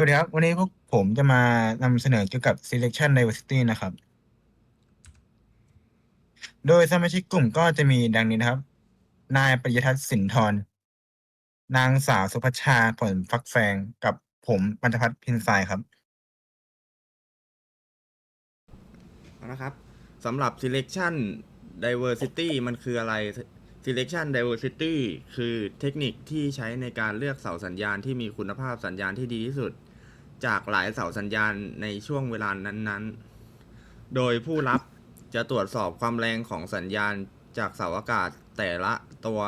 สวัสดีครับ วันนี้พวกผมจะมานำเสนอเกี่ยวกับ selection diversity นะครับ โดยสมาชิกกลุ่มก็จะมีดังนี้นะครับ นายปริยทัศน์สินทร นางสาวสุพัชชาผลฟักแฟงกับผมปัญจพัฒน์พินทรายครับ นะครับสำหรับ selection diversity มันคืออะไร selection diversity คือเทคนิคที่ใช้ในการเลือกเสาสัญญาณที่มีคุณภาพสัญญาณที่ดีที่สุด จากหลายเสาสัญญาณในช่วงเวลานั้นๆ โดยผู้รับจะตรวจสอบความแรงของสัญญาณจากเสาอากาศแต่ละตัว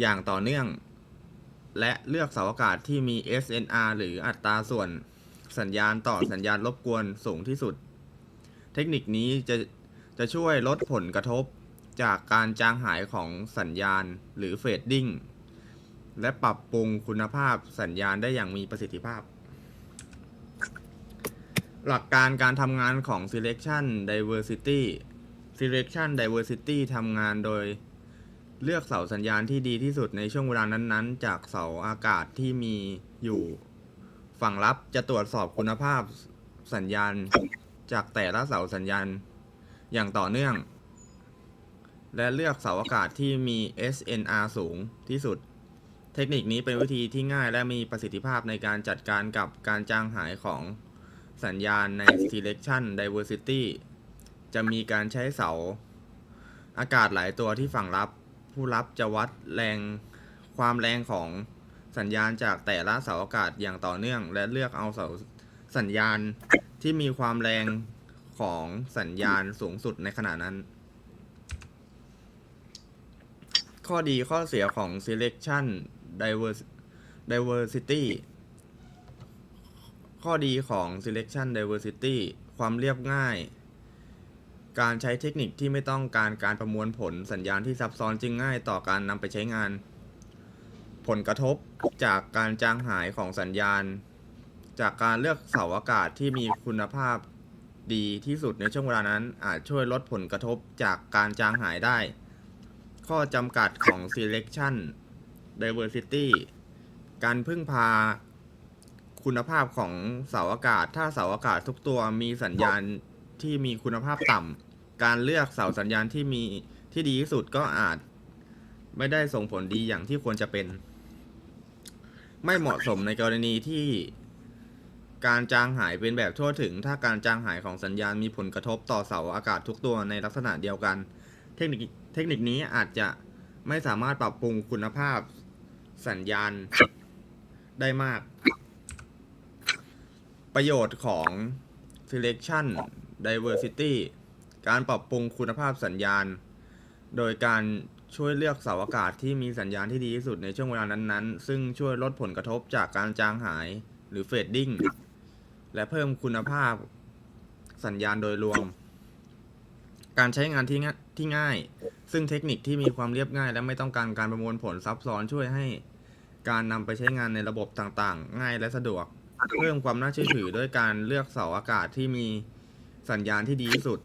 อย่างต่อเนื่อง และเลือกเสาอากาศที่มี SNR หรืออัตราส่วนสัญญาณต่อสัญญาณรบกวนสูงที่สุด เทคนิคนี้จะจะช่วยลดผลกระทบจากการจางหายของสัญญาณหรือเฟดดิ้งและปรับปรุงคุณภาพสัญญาณได้อย่างมีประสิทธิภาพ หลักการการทำงานของ selection diversity selection diversity ทำงานโดยเลือกเสาสัญญาณที่ดีที่สุดในช่วงเวลานั้นๆ จากเสาอากาศที่มีอยู่ฝั่งรับจะตรวจสอบคุณภาพสัญญาณจากแต่ละเสาสัญญาณอย่างต่อเนื่อง และเลือกเสาอากาศที่มี SNR สูงที่สุด เทคนิคนี้เป็นวิธีที่ง่ายและมีประสิทธิภาพในการจัดการกับการจางหายของ สัญญาณใน selection diversity จะมีการใช้เสา อากาศหลายตัวที่ฝั่งรับ ผู้รับจะวัดแรงความแรงของสัญญาณจากแต่ละเสาอากาศอย่างต่อเนื่อง และเลือกเอาเสาสัญญาณที่มีความแรงของสัญญาณสูงสุดในขณะนั้น ข้อดีข้อเสียของ selection divers- diversity ข้อดีของ selection diversity ความเรียบง่าย การใช้เทคนิคที่ไม่ต้องการการประมวลผลสัญญาณที่ซับซ้อนจึงง่ายต่อการนำไปใช้งาน ผลกระทบจากการจางหายของสัญญาณ จากการเลือกเสาอากาศที่มีคุณภาพดีที่สุดในช่วงเวลานั้นอาจช่วยลดผลกระทบจากการจางหายได้ ข้อจำกัดของ selection diversity การพึ่งพา คุณภาพของเสาอากาศ ถ้าเสาอากาศทุกตัวมีสัญญาณที่มีคุณภาพต่ำการเลือกเสาสัญญาณที่มีที่ดีที่สุดก็อาจ ไม่ได้ส่งผลดีอย่างที่ควรจะเป็น ไม่เหมาะสมในกรณีที่การจางหายเป็นแบบทั่วถึง ถ้าการจางหายของสัญญาณมีผลกระทบต่อเสาอากาศทุกตัวในลักษณะเดียวกัน เทคนิคเทคนิคนี้อาจจะไม่สามารถปรับปรุงคุณภาพสัญญาณได้มาก ประโยชน์ของ selection diversity การปรับปรุงคุณภาพสัญญาณ โดยการช่วยเลือกเสาอากาศที่มีสัญญาณที่ดีที่สุดในช่วงเวลานั้นๆ ซึ่งช่วยลดผลกระทบจากการจางหายหรือ fading และเพิ่มคุณภาพสัญญาณโดยรวม การใช้งานที่ง่ายที่ง่าย ซึ่งเทคนิคที่มีความเรียบง่าย และไม่ต้องการการประมวลผลซับซ้อนช่วยให้ การนำไปใช้งานในระบบต่างๆ ง่ายและสะดวก เพิ่มความน่าเชื่อถือด้วยการเลือกเสาอากาศที่มีสัญญาณที่ดีที่สุด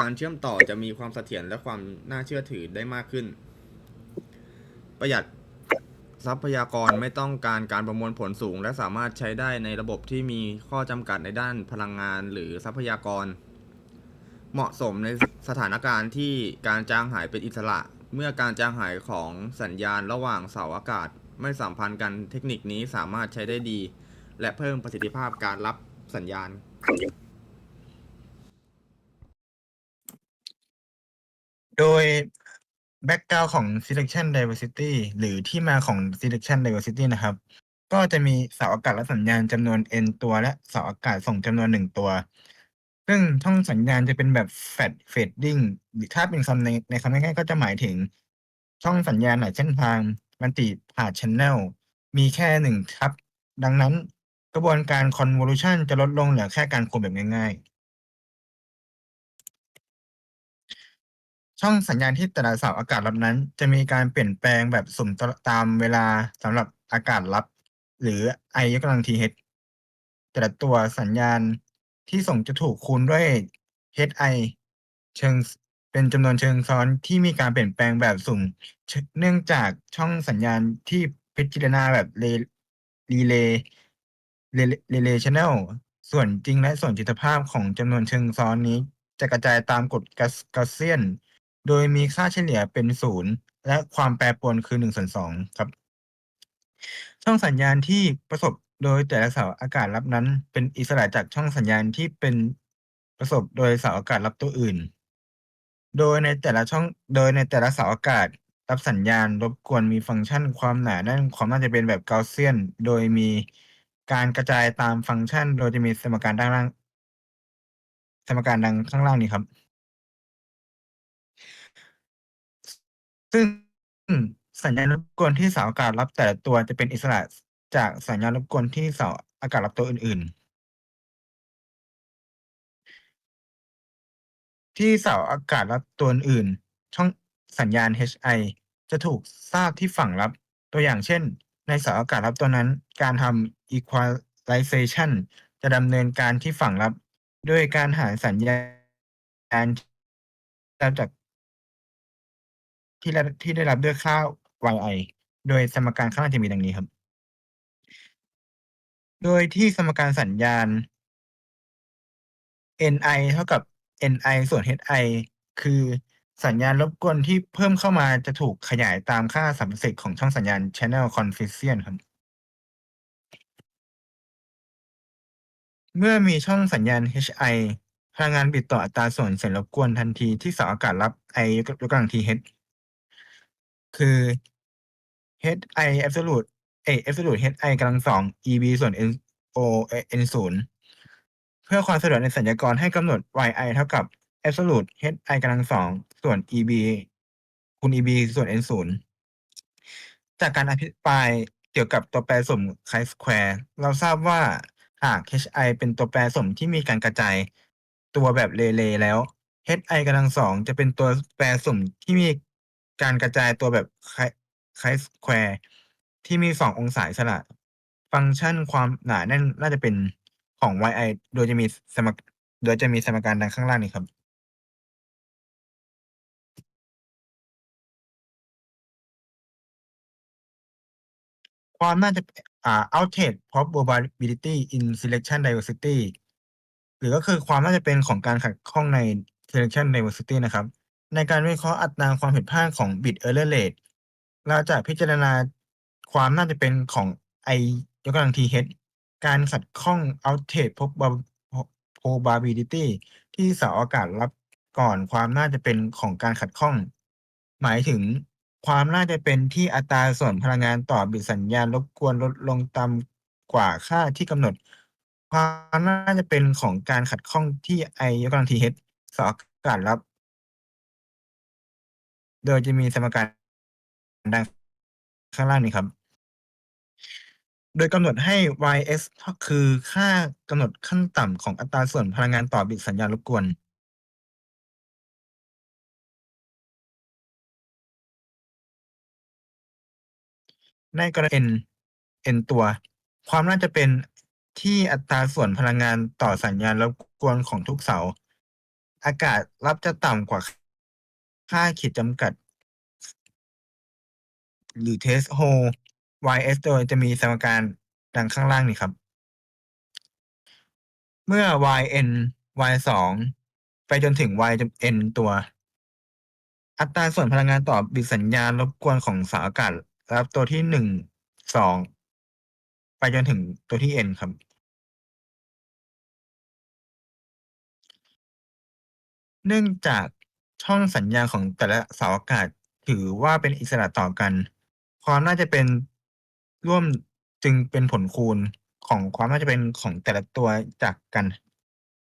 การเชื่อมต่อจะมีความเสถียรและความน่าเชื่อถือได้มากขึ้น ประหยัดทรัพยากรไม่ต้องการการประมวลผลสูง และสามารถใช้ได้ในระบบที่มีข้อจำกัดในด้านพลังงานหรือทรัพยากร เหมาะสมในสถานการณ์ที่การจางหายเป็นอิสระ เมื่อการจางหายของสัญญาณระหว่างเสาอากาศไม่สัมพันธ์กันเทคนิคนี้สามารถใช้ได้ดี และเพิ่มประสิทธิภาพการรับสัญญาณ โดยแบ็กกราวของ selection diversity หรือที่มาของ selection diversity นะครับ ก็จะมีเสาอากาศและสัญญาณจำนวน n ตัวและเสาอากาศส่งจำนวนหนึ่งตัว ซึ่งช่องสัญญาณจะเป็นแบบ fat fading หรือถ้าเป็นคำในในคำง่ายๆก็จะหมายถึง ช่องสัญญาณหลายเส้นทางมันติผ่าน channel มีแค่หนึ่งครับ ดังนั้น กระบวนการ convolution จะลดลงเหลือแค่การคูณแบบง่ายๆ ช่องสัญญาณที่แต่ละเสาอากาศรับนั้น จะมีการเปลี่ยนแปลงแบบสุ่มตามเวลาสำหรับอากาศรับ หรือ i ยกกำลัง th แต่ละตัวสัญญาณที่ส่งจะถูกคูณด้วย hi เชิงเป็นจำนวนเชิงซ้อนที่มีการเปลี่ยนแปลงแบบสุ่ม เนื่องจากช่องสัญญาณที่พิจารณาแบบรีเลย์ relational ส่วนจริงและส่วนจิตภาพของจำนวนเชิงซ้อนนี้ จะกระจายตามกฎกัสเซียน โดยมีค่าเฉลี่ยเป็นศูนย์และความแปรปรวนคือหนึ่งส่วนสองครับ ช่องสัญญาณที่ประสบโดยแต่ละเสาอากาศรับนั้น เป็นอิสระจากช่องสัญญาณที่เป็นประสบโดยเสาอากาศรับตัวอื่น โดยในแต่ละช่อง โดยในแต่ละเสาอากาศรับสัญญาณรบกวนมีฟังก์ชันความหนาแน่นความน่าจะเป็นแบบเกาเซียน โดยมี การกระจายตามฟังก์ชัน โดยจะมีสมการด้านล่าง สมการดังข้างล่างนี้ครับ ซึ่งสัญญาณรบกวนที่เสาอากาศรับแต่ละตัวจะเป็นอิสระจากสัญญาณรบกวนที่เสาอากาศรับตัวอื่น ๆ ที่เสาอากาศรับตัวอื่น ช่องสัญญาณ HI จะถูกทราบที่ฝั่งรับตัวอย่างเช่น ในสาอากาศรับตัวนั้น การทำ equalization จะดำเนินการที่ฝั่งรับ ด้วยการหาสัญญาณได้จากที่ได้ที่ได้รับด้วยค่า yi โดยสมการข้างล่างจะมีดังนี้ครับ โดยที่สมการสัญญาณ ni เท่ากับ ni ส่วน hi คือ สัญญาณรบกวนที่เพิ่มเข้ามาจะถูกขยายตามค่าสัมประสิทธิ์ของช่องสัญญาณ channel coefficient ครับ เมื่อมีช่องสัญญาณ hi พลังงานบิดต่ออัตราส่วนเสียงรบกวนทันทีที่เสาอากาศรับ i ยกกำลัง th คือ hi absolute เอ absolute hi กำลังสอง eb ส่วน n o n ศูนย์เพื่อความสะดวกในสัญญากรให้กำหนด yi เท่ากับ absolute hi กำลังสอง ส่วน eb คูณ eb ส่วน n ศูนย์จากการอภิปรายเกี่ยวกับตัวแปรสม chi square เราทราบว่าหาก hi เป็นตัวแปรสมที่มีการกระจาย ตัวแบบเรเลแล้ว hi กำลังสองจะเป็นตัวแปรสมที่มีการกระจายตัวแบบ chi square ที่มีสององศาอิสระฟังก์ชันความหนาแน่นน่าจะเป็นของ yi โดยจะมีสมโดยจะมีสมการดังข้างล่างนี้ครับ ความน่าจะอ่า outage probability in selection diversity หรือก็คือความน่าจะเป็นของการขัดข้องใน selection diversity นะครับ ในการวิเคราะห์อัตราความผิดพลาดของ bit error rate เราจะพิจารณาความน่าจะเป็นของ i ยกกำลัง th การขัดข้อง outage probability ที่เสาอากาศรับก่อนความน่าจะเป็นของการขัดข้อง หมายถึง ความน่าจะเป็นที่อัตราส่วนพลังงานต่อบิตสัญญาณรบกวนลดลงต่ำกว่าค่าที่กำหนด ความน่าจะเป็นของการขัดข้องที่ i ยกกำลัง th เสอากาศรับ โดยจะมีสมการดังข้างล่างนี้ครับ โดยกำหนดให้ ys คือค่ากำหนดขั้นต่ำของอัตราส่วนพลังงานต่อบิตสัญญาณรบกวน ในกรณี n n ตัว ความน่าจะเป็นที่อัตราส่วนพลังงานต่อสัญญาณรบกวนของทุกเสา อากาศรับจะต่ำกว่าค่าขีดจำกัด หรือ threshold ys โดยจะมีสมการดังข้างล่างนี้ครับ เมื่อ yn y สองไปจนถึง y จน n ตัว อัตราส่วนพลังงานต่อบิสัญญาณรบกวนของเสาอากาศ รับตัวที่หนึ่งสองไปจนถึงตัวที่ n ครับ เนื่องจากช่องสัญญาณของแต่ละเสาอากาศถือว่าเป็นอิสระต่อกัน ความน่าจะเป็นร่วมจึงเป็นผลคูณของความน่าจะเป็นของแต่ละตัวจากกัน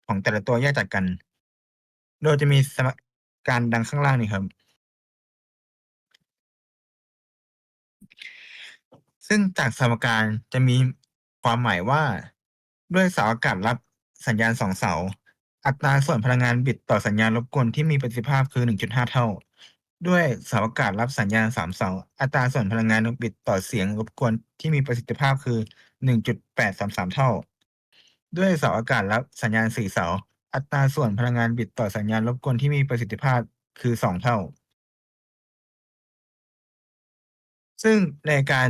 ของแต่ละตัวแยกจากกัน โดยจะมีสมการดังข้างล่างนี้ครับ ซึ่งจากสมการจะมีความหมายว่า ด้วยเสาอากาศรับสัญญาณสองเสา อัตราส่วนพลังงานบิตต่อสัญญาณรบกวนที่มีประสิทธิภาพคือ 1.5 เท่า ด้วยเสาอากาศรับสัญญาณสามเสา อัตราส่วนพลังงานบิตต่อเสียงรบกวนที่มีประสิทธิภาพคือ 1.833 เท่า ด้วยเสาอากาศรับสัญญาณสี่เสา อัตราส่วนพลังงานบิตต่อสัญญาณรบกวนที่มีประสิทธิภาพคือสองเท่า ซึ่งในการ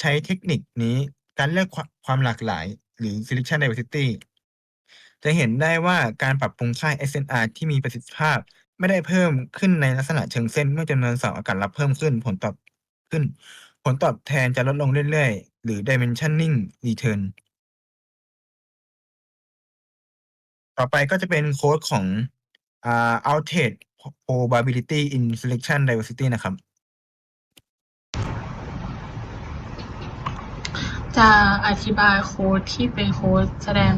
ใช้เทคนิคนี้การเลือกความหลากหลาย หรือ selection diversity จะเห็นได้ว่าการปรับปรุงค่า SNR ที่มีประสิทธิภาพ ไม่ได้เพิ่มขึ้นในลักษณะเชิงเส้น เมื่อจำนวนเสาอากาศรับเพิ่มขึ้น ผลตอบขึ้น ผลตอบแทนจะลดลงเรื่อยๆ หรือ dimensioning return ต่อไปก็จะเป็นโค้ดของอ่า outage probability in selection diversity นะครับ จะอธิบายโค้ดที่เป็นโค้ดแสดง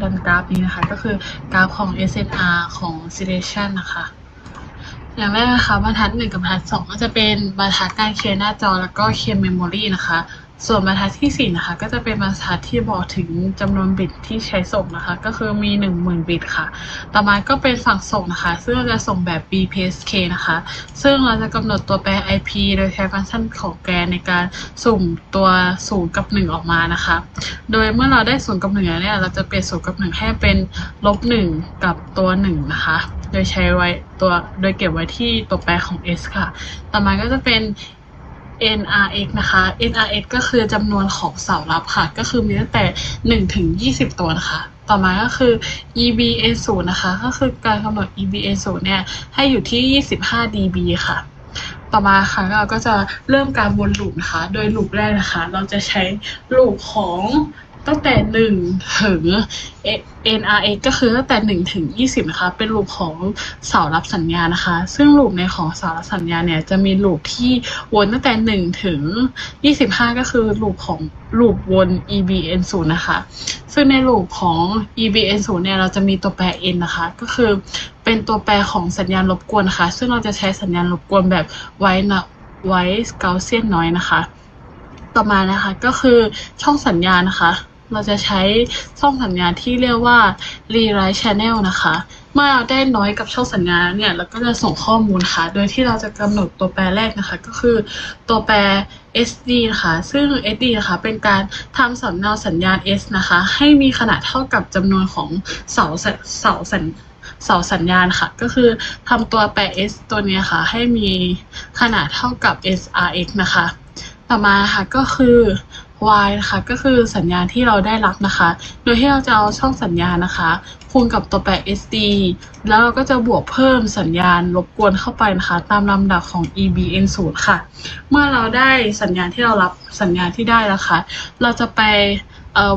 ดันกราฟนี้นะคะ ก็คือกราฟของ SNR ของ selection นะคะ อย่างแรกนะคะบรรทัดหนึ่งกับบรรทัดสองก็จะเป็นบรรทัดการเคลียร์หน้าจอแล้วก็เคลียร์เมมโมรีนะคะ ส่วนบรรทัดที่สี่นะคะ ก็จะเป็นบรรทัดที่บอกถึงจำนวนบิตที่ใช้ส่งนะคะ ก็คือมีหนึ่งหมื่นบิตค่ะ ต่อมาก็เป็นฝั่งส่งนะคะ ซึ่งเราจะส่งแบบ BPSK นะคะ ซึ่งเราจะกำหนดตัวแปร IP โดยใช้ฟังก์ชันของแกนในการสุ่มตัว 0 กับ 1 ออกมานะคะ โดยเมื่อเราได้ 0 กับ 1 แล้วเนี่ย เราจะเปลี่ยน 0 กับ 1 ให้เป็นลบ 1 กับตัว 1 นะคะ โดยใช้ไว้ตัว โดยเก็บไว้ที่ตัวแปรของ s ค่ะ ต่อมาก็จะเป็น NRX นะคะ NRX ก็คือจำนวนของเสารับค่ะ ก็คือมีตั้งแต่1ถึง20 ตัวนะคะ ต่อมาก็คือ EBA0 นะคะ ก็คือการกำหนด EBA0 เนี่ย ให้อยู่ที่ 25 dB ค่ะ ต่อมาค่ะเราก็จะเริ่มการวนลูปนะคะ โดยลูปแรกนะคะ เราจะใช้ลูปของ ตั้งแต่1ถึง NRX ก็คือตั้งแต่1ถึง20นะคะ เป็นลูปของเสารับสัญญาณนะคะ ซึ่งลูปในของเสารับสัญญาณเนี่ยจะมีลูปที่วนตั้งแต่1ถึง25ก็คือลูปของลูปวน EBN0 นย์นะคะ ซึ่งในลูปของ EBN0 เนี่ยเราจะมีตัวแปร n นะคะ ก็คือเป็นตัวแปรของสัญญาณรบกวนนะคะซึ่งเราจะใช้สัญญาณรบกวนแบบไว้นะไว้เกาเซียนน้อยนะคะ ต่อมานะคะก็คือช่องสัญญาณนะคะ เราจะใช้ช่องสัญญาณที่เรียกว่า rewrite channel นะคะ เมื่อเราได้น้อยกับช่องสัญญาณเนี่ยเราก็จะส่งข้อมูลค่ะ โดยที่เราจะกำหนดตัวแปรแรกนะคะ ก็คือตัวแปร SD นะคะซึ่ง SD นะคะเป็นการทำสำเนาสัญญาณ S นะคะ ให้มีขนาดเท่ากับจำนวนของเสาเสาสัญเสาสัญญาณค่ะ ก็คือทำตัวแปร S ตัวนี้ค่ะ ให้มีขนาดเท่ากับ SRX นะคะ ต่อมาค่ะก็คือ y นะคะก็คือสัญญาณที่เราได้รับนะคะ โดยที่เราจะเอาช่องสัญญาณนะคะ คูณกับตัวแปร SD แล้วเราก็จะบวกเพิ่มสัญญาณรบกวนเข้าไปนะคะ ตามลำดับของ EBN0 ค่ะ เมื่อเราได้สัญญาณที่เรารับสัญญาณที่ได้แล้วค่ะเราจะไป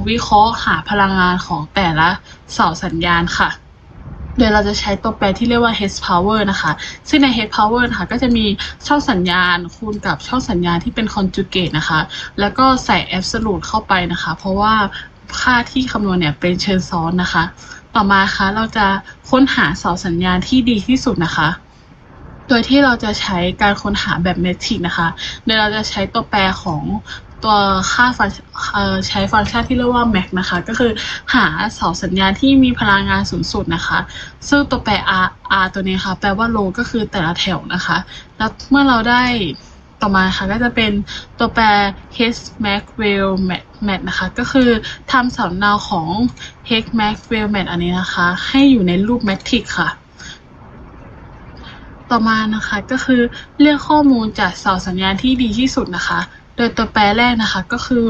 วิเคราะห์หาพลังงานของแต่ละเสาสัญญาณค่ะ โดยเราจะใช้ตัวแปรที่เรียกว่า h power นะคะ ซึ่งใน h power นะคะก็จะมีช่องสัญญาณคูณกับช่องสัญญาณที่เป็น conjugate นะคะ แล้วก็ใส่ absolute เข้าไปนะคะ เพราะว่าค่าที่คำนวณเนี่ยเป็นเชิงซ้อนนะคะ ต่อมาคะเราจะค้นหาเสาสัญญาณที่ดีที่สุดนะคะ โดยที่เราจะใช้การค้นหาแบบเมทริกนะคะ โดยเราจะใช้ตัวแปรของ ตัวค่าฟังใช้ฟังก์ชันที่เรียกว่า max นะคะ ก็คือหาเสาสัญญาณที่มีพลังงานสูงสุดนะคะ ซึ่งตัวแปร r r ตัวนี้ค่ะแปลว่า row ก็คือแต่ละแถวนะคะ แล้วเมื่อเราได้ต่อมาค่ะก็จะเป็นตัวแปร h maxwell mat mat นะคะ ก็คือทำสำเนาของ h maxwell mat อันนี้นะคะ ให้อยู่ในรูปแมทริกค่ะต่อมานะคะก็คือเลือกข้อมูลจากเสาสัญญาณที่ดีที่สุดนะคะ โดยตัวแปรแรกนะคะก็คือ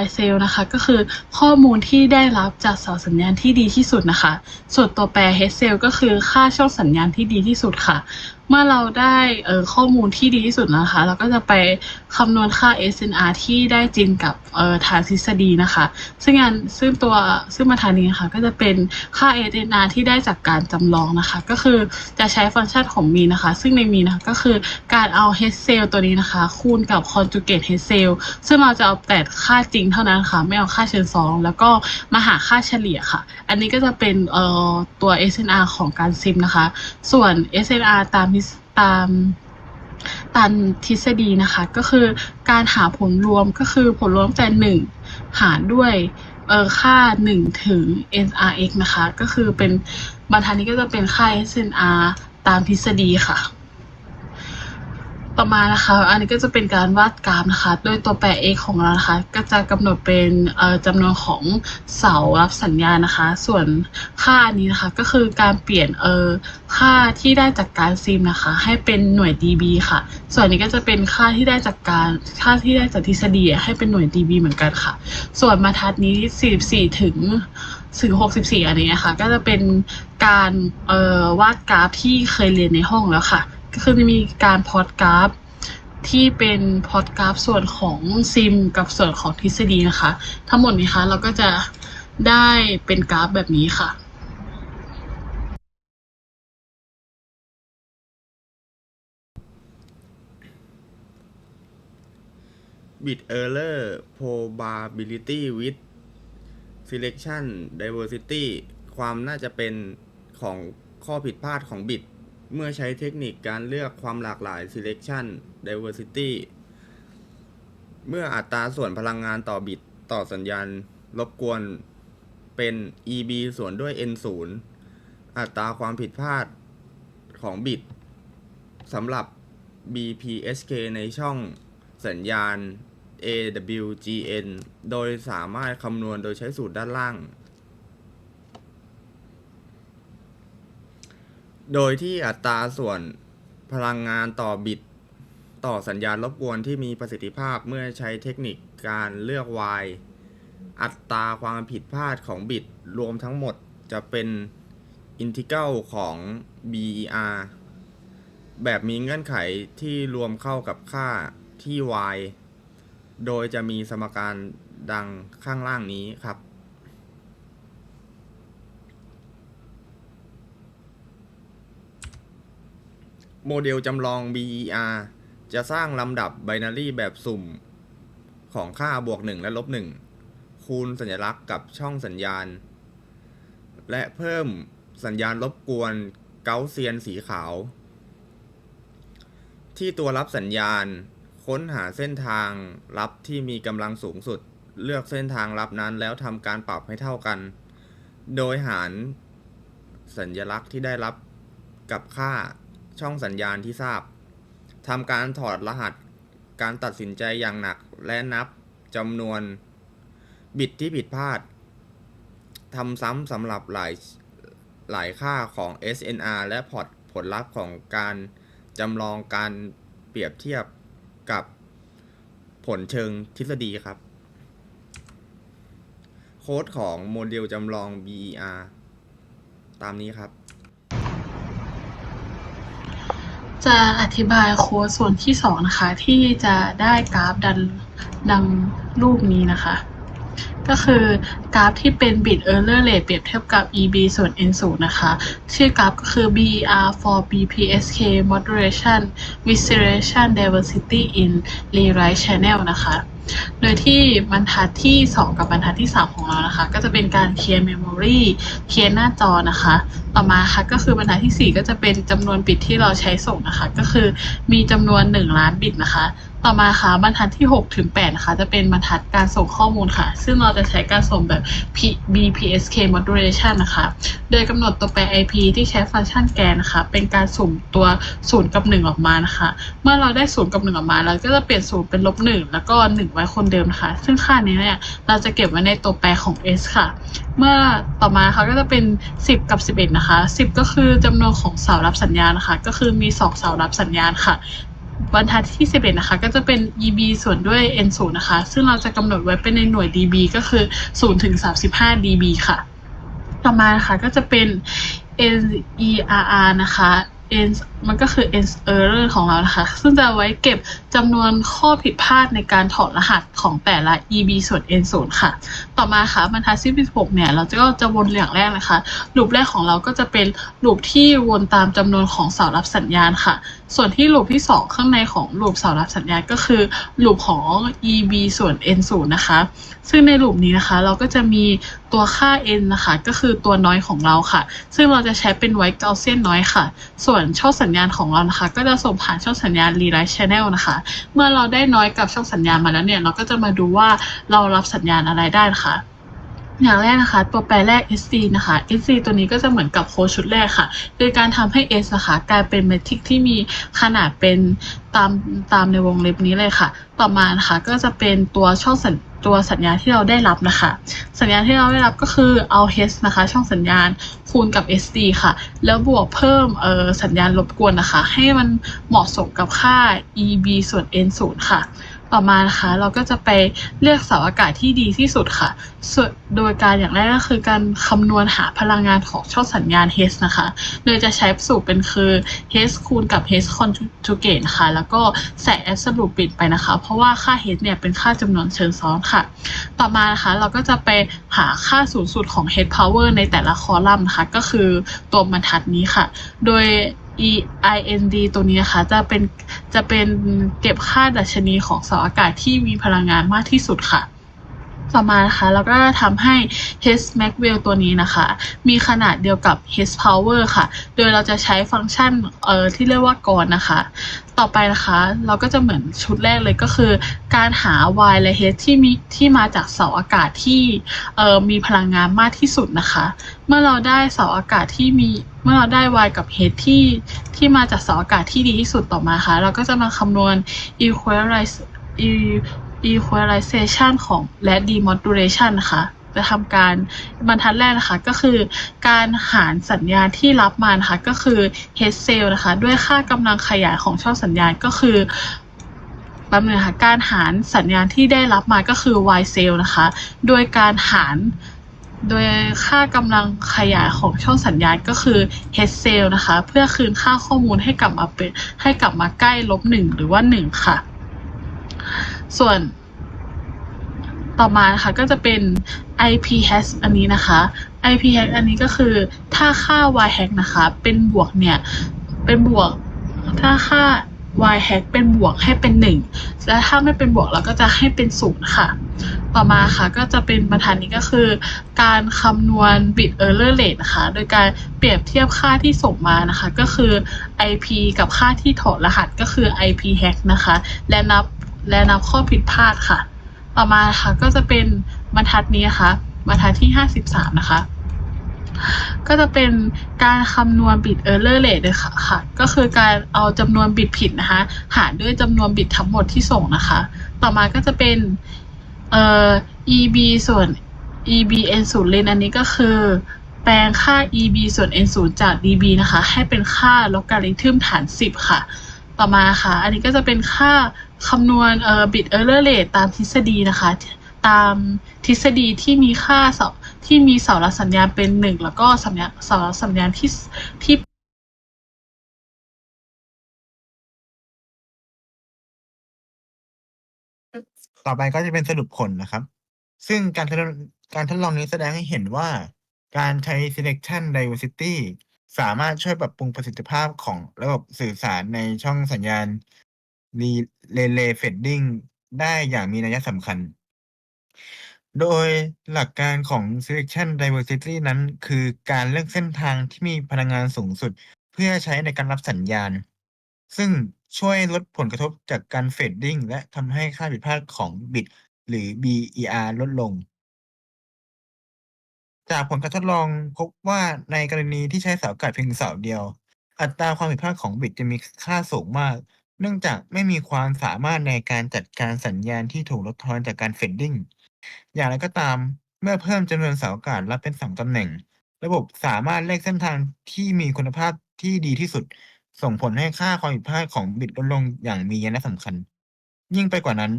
y cell นะคะ ก็คือข้อมูลที่ได้รับจากเสาสัญญาณที่ดีที่สุดนะคะ ส่วนตัวแปร h cell ก็คือค่าช่องสัญญาณที่ดีที่สุดค่ะ เมื่อเราได้เอ่อข้อมูลที่ดีที่สุดนะคะ เราก็จะไปคำนวณค่า SNR ที่ได้จริงกับเอ่อฐานทฤษฎีนะคะ ซึ่งงานซึ่งตัวซึ่งมาทางนี้นะคะก็จะเป็นค่า SNR ที่ได้จากการจำลองนะคะ ก็คือจะใช้ฟังก์ชันของมีนะคะ ซึ่งในมีนะคะก็คือการเอา h cell ตัวนี้นะคะ คูณกับ conjugate h cell ซึ่งเราจะเอาแต่ค่าจริงเท่านั้นค่ะ ไม่เอาค่าเชิงซ้อนแล้วก็มาหาค่าเฉลี่ยค่ะ อันนี้ก็จะเป็นเอ่อตัว SNR ของการซิมนะคะ ส่วน SNR ตามที่ตามตามทฤษฎีนะคะ ก็คือการหาผลรวมก็คือผลรวมแต่หนึ่งหารด้วยเอ่อค่า 1 ถึง NRX นะคะ ก็คือเป็นบรรทัดนี้ก็จะเป็นค่า SNR ตามทฤษฎีค่ะ ต่อมานะคะ อันนี้ก็จะเป็นการวาดกราฟนะคะ โดยตัวแปร x ของเรานะคะ ก็จะกำหนดเป็นจำนวนของเสารับสัญญาณนะคะ ส่วนค่านี้นะคะ ก็คือการเปลี่ยนเออค่าที่ได้จากการซิมนะคะ ให้เป็นหน่วย dB ค่ะ ส่วนนี้ก็จะเป็นค่าที่ได้จากการค่าที่ได้จากทฤษฎีให้เป็นหน่วย dB เหมือนกันค่ะ ส่วนบรรทัดนี้ 44 ถึงถึง64 อันนี้นะคะก็จะเป็นการออวาดกราฟที่เคยเรียนในห้องแล้วค่ะ ก็คือจะมีการพอดกราฟที่เป็นพอดกราฟส่วนของซิมกับส่วนของทฤษฎีนะคะ ทั้งหมดนี้คะเราก็จะได้เป็นกราฟแบบนี้ค่ะ bit error probability with selection diversity ความน่าจะเป็นของข้อผิดพลาดของบิต เมื่อใช้เทคนิคการเลือกความหลากหลาย selection diversity เมื่ออัตราส่วนพลังงานต่อบิตต่อสัญญาณ รบกวนเป็น EB ส่วนด้วย N 0อัตราความผิดพลาดของบิตสำหรับ BPSK ในช่องสัญญาณ AWGN โดยสามารถคำนวณโดยใช้สูตรด้านล่าง โดยที่อัตราส่วนพลังงานต่อบิต ต่อสัญญาณรบกวนที่มีประสิทธิภาพเมื่อใช้เทคนิคการเลือก Y อัตราความผิดพลาดของบิตรวมทั้งหมดจะเป็นอินทิก a ลของ BER แบบมีเงื่อนไขที่รวมเข้ากับค่าที่ y โดยจะมีสมการดังข้างล่างนี้ครับ โมเดลจำลอง BER จะสร้างลำดับ binary แบบสุ่มของค่าบวก 1 และลบ 1 คูณสัญลักษณ์กับช่องสัญญาณ และเพิ่มสัญญาณรบกวนเกาเซียนสีขาว ที่ตัวรับสัญญาณ ค้นหาเส้นทางรับที่มีกำลังสูงสุด เลือกเส้นทางรับนั้นแล้วทำการปรับให้เท่ากัน โดยหารสัญลักษณ์ที่ได้รับกับค่า ช่องสัญญาณที่ทราบทำการถอดรหัส การตัดสินใจอย่างหนักและนับจำนวน บิตที่ผิดพลาดทำซ้ำสำหรับหลายหลายค่าของ SNR และพอร์ตผลลัพธ์ของการจำลองการเปรียบเทียบกับผลเชิงทฤษฎีครับ โค้ดของโมเดลจำลอง BER ตามนี้ครับ จะอธิบายโค้ดส่วนที่สองนะคะ ที่จะได้กราฟดันดังรูปนี้นะคะ ก็คือกราฟที่เป็น bit error rate เปรียบเทียบกับ EB ส่วน N 0นะคะ ชื่อกราฟก็คือ BER for BPSK modulation with selection diversity in rewrite channel นะคะ โดยที่บรรทัดที่ 2 กับบรรทัดที่ 3 ของเรานะคะ ก็จะเป็นการเคลียร์เมมโมรีเคลียร์หน้าจอนะคะ ต่อมาค่ะก็คือบรรทัดที่ 4 ก็จะเป็นจำนวนบิตที่เราใช้ส่งนะคะ ก็คือมีจำนวน 1 ล้านบิตนะคะ ต่อมาค่ะบรรทัดที่ 6 ถึง8นะคะจะเป็นบรรทัดการส่งข้อมูลค่ะ ซึ่งเราจะใช้การส่งแบบ BPSK modulation นะคะ โดยกำหนดตัวแปร IP ที่ใช้ฟังก์ชันแกนนะคะ เป็นการสุ่มตัว 0 กับ 1 ออกมานะคะ เมื่อเราได้ 0 กับ 1 ออกมา เราก็จะเปลี่ยน 0 เป็นลบ 1 แล้วก็ 1 ไว้คนเดิมนะคะ ซึ่งค่านี้เนี่ยเราจะเก็บไว้ในตัวแปรของ s ค่ะ เมื่อต่อมาค่ะก็จะเป็น 10 กับ 11 นะคะ 10 ก็คือจำนวนของเสารับสัญญาณนะคะ ก็คือมี 2 เสารับสัญญาณค่ะ บรรทัดที่ 11 นะคะ ก็จะเป็น EB ส่วนด้วย N 0นะคะ ซึ่งเราจะกำหนดไว้เป็นในหน่วย dB ก็คือ 0 ถึง 35 dB ค่ะ ต่อมานะคะก็จะเป็น NERR นะคะ N มันก็คือ N error ของเรานะคะ ซึ่งจะไว้เก็บจำนวนข้อผิดพลาดในการถอดรหัสของแต่ละ EB ส่วน N 0ค่ะ ต่อมาค่ะบรรทัดที่16เนี่ย เราจะก็จะวนอย่างแรกนะคะ ลูปแรกของเราก็จะเป็นลูปที่วนตามจำนวนของเสารับสัญญาณค่ะ ส่วนที่ลูปที่ 2 ข้างในของลูปเสารับสัญญาณก็คือลูปของ EB ส่วน N 0นย์นะคะ ซึ่งในลูปนี้นะคะ เราก็จะมีตัวค่า n นะคะ ก็คือตัวน้อยของเราค่ะ ซึ่งเราจะใช้เป็นไวท์เกาเซียนน้อยค่ะ ส่วนช่องสัญญาณของเรานะคะ ก็จะส่งผ่านช่องสัญญาณ Rewrite Channel นะคะ เมื่อเราได้น้อยกับช่องสัญญาณมาแล้วเนี่ย เราก็จะมาดูว่าเรารับสัญญาณอะไรได้นะคะ อย่างแรกนะคะตัวแปรแรก SC นะคะ SC ตัวนี้ก็จะเหมือนกับโค้ดชุดแรกค่ะ โดยการทำให้ S นะคะกลายเป็นเมทริกที่มีขนาดเป็นตามตามในวงเล็บนี้เลยค่ะ ต่อมานะคะก็จะเป็นตัวช่องสัญตัวสัญญาณที่เราได้รับนะคะ สัญญาณที่เราได้รับก็คือเอา H นะคะ ช่องสัญญาณคูณกับ SD ค่ะ แล้วบวกเพิ่มเออสัญญาณรบกวนนะคะ ให้มันเหมาะสมกับค่า EB ส่วน N 0ค่ะ ต่อมานะคะ เราก็จะไปเลือกเสาอากาศที่ดีที่สุดค่ะส่วนโดยการอย่างแรกก็คือการคำนวณหาพลังงานของช่องสัญญาณ H นะคะ โดยจะใช้สูตรเป็นคือ H คูณกับ H conjugate นะคะแล้วก็ใส่ absolute bit ไปนะคะ เพราะว่าค่า H เนี่ยเป็นค่าจำนวนเชิงซ้อนค่ะ ต่อมานะคะเราก็จะไปหาค่าสูงสุดของ H power ในแต่ละคอลัมน์นะคะ ก็คือตัวบรรทัดนี้ค่ะ โดย e i n d ตัวนี้นะคะ จะเป็นจะเป็นเก็บค่าดัชนีของเสาอากาศที่มีพลังงานมากที่สุดค่ะ ต่อมานะคะเราก็ทำให้ H Maxwell ตัวนี้นะคะ มีขนาดเดียวกับ H Power ค่ะ โดยเราจะใช้ฟังก์ชันเอ่อที่เรียกว่ากรนะคะ ต่อไปนะคะ เราก็จะเหมือนชุดแรกเลยก็คือ การหา y และ h ที่มีที่มาจากเสาอากาศที่เอ่อมีพลังงานมากที่สุดนะคะ เมื่อเราได้เสาอากาศที่มีเมื่อเราได้ y กับ h ที่ที่มาจากเสาอากาศที่ดีที่สุดต่อมาค่ะ เราก็จะมาคำนวณ equalize equalization ของ และ demodulation นะคะจะทำการบรรทัดแรกนะคะก็คือ การหารสัญญาณที่รับมานะคะก็คือ h cell นะคะด้วยค่ากำลังขยายของช่องสัญญาณก็คือแป๊บนึงนะคะการหารสัญญาณที่ได้รับมาก็คือ y cell นะคะ โดยการหารโดยค่ากำลังขยายของช่องสัญญาณก็คือ h e cell นะคะ เพื่อคืนค่าข้อมูลให้กลับมาเป็นให้กลับมาใกล้ลบหนึ่งหรือว่าหนึ่งค่ะ ส่วนต่อมานะคะก็จะเป็น IP hash อันนี้นะคะ IP hash อันนี้ก็คือถ้าค่า y hash นะคะ เป็นบวกเนี่ย เป็นบวก ถ้าค่า y hash เป็นบวกให้เป็นหนึ่งและถ้าไม่เป็นบวกเราก็จะให้เป็นศูนย์ค่ะ ต่อมาค่ะก็จะเป็นบรรทัดนี้ก็คือ การคำนวณ bit error rate นะคะ โดยการเปรียบเทียบค่าที่ส่งมานะคะ ก็คือ IP กับค่าที่ถอดรหัสก็คือ IP hash นะคะ และนับ และนับข้อผิดพลาดค่ะ ต่อมาค่ะก็จะเป็นบรรทัดนี้นะคะบรรทัดที่ 53 นะคะ ก็จะเป็นการคำนวณบิต error rate เลยค่ะค่ะ ก็คือการเอาจำนวนบิตผิดนะคะ หารด้วยจำนวนบิตทั้งหมดที่ส่งนะคะ ต่อมาก็จะเป็นเอ่อ EB ส่วน EB N 0เลนอันนี้ก็คือแปลงค่า EB ส่วน N 0จาก DB นะคะ ให้เป็นค่าลอกการิทึมฐาน 10 ค่ะ ต่อมาค่ะ อันนี้ก็จะเป็นค่าคำนวณเอ่อ bit error rate ตามทฤษฎีนะคะ ตามทฤษฎีที่มีค่าเสาที่มีเสารับสัญญาณเป็นหนึ่งแล้วก็สัญญาเสารับสัญญาณที่ที่ต่อไปก็จะเป็นสรุปผลนะครับ ซึ่งการทดลองการทดลองนี้แสดงให้เห็นว่าการใช้ selection diversity สามารถช่วยปรับปรุงประสิทธิภาพของระบบสื่อสารในช่องสัญญาณ relay fading ได้อย่างมีนัยสำคัญ โดยหลักการของ selection diversity นั้นคือการเลือกเส้นทางที่มีพลังงานสูงสุด เพื่อใช้ในการรับสัญญาณ ซึ่งช่วยลดผลกระทบจากการเฟดดิ้งและทำให้ค่าผิดพลาดของบิตหรือ BER ลดลง จากผลการทดลองพบว่าในกรณีที่ใช้เสาอากาศเพียงเสาเดียว อัตราความผิดพลาดของบิตจะมีค่าสูงมาก เนื่องจากไม่มีความสามารถในการจัดการสัญญาณที่ถูกลดทอนจากการเฟดดิ้ง อย่างไรก็ตามเมื่อเพิ่มจำนวนเสาอากาศรับเป็นสองตำแหน่ง ระบบสามารถเลือกเส้นทางที่มีคุณภาพที่ดีที่สุด ส่งผลให้ค่าความผิดพลาดของบิตลดลงอย่างมีนัยสำคัญ ยิ่งไปกว่านั้น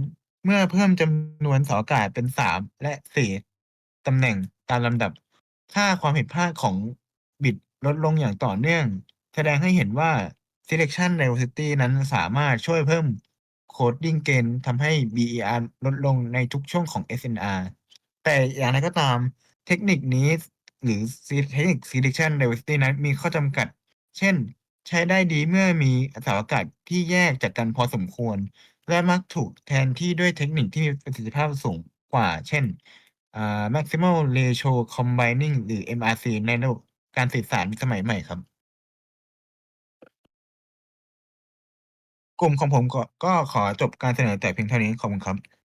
เมื่อเพิ่มจำนวนเสาอากาศเป็นสามและสี่ ตำแหน่งตามลำดับ ค่าความผิดพลาดของบิตลดลงอย่างต่อเนื่อง แสดงให้เห็นว่า selection diversity นั้นสามารถช่วยเพิ่ม coding gain ทำให้ BER ลดลงในทุกช่วงของ SNR แต่อย่างไรก็ตามเทคนิคนี้หรือเทคนิค selection diversity นั้นมีข้อจำกัด เช่น ใช้ได้ดีเมื่อมีเสาอากาศที่แยกจากกันพอสมควร และมักถูกแทนที่ด้วยเทคนิคที่มีประสิทธิภาพสูงกว่า เช่น อ่า maximal ratio combining หรือ MRC ในระบบการสื่อสารสมัยใหม่ครับ กลุ่มของผมก็ก็ขอจบการเสนอแต่เพียงเท่านี้ ขอบคุณครับ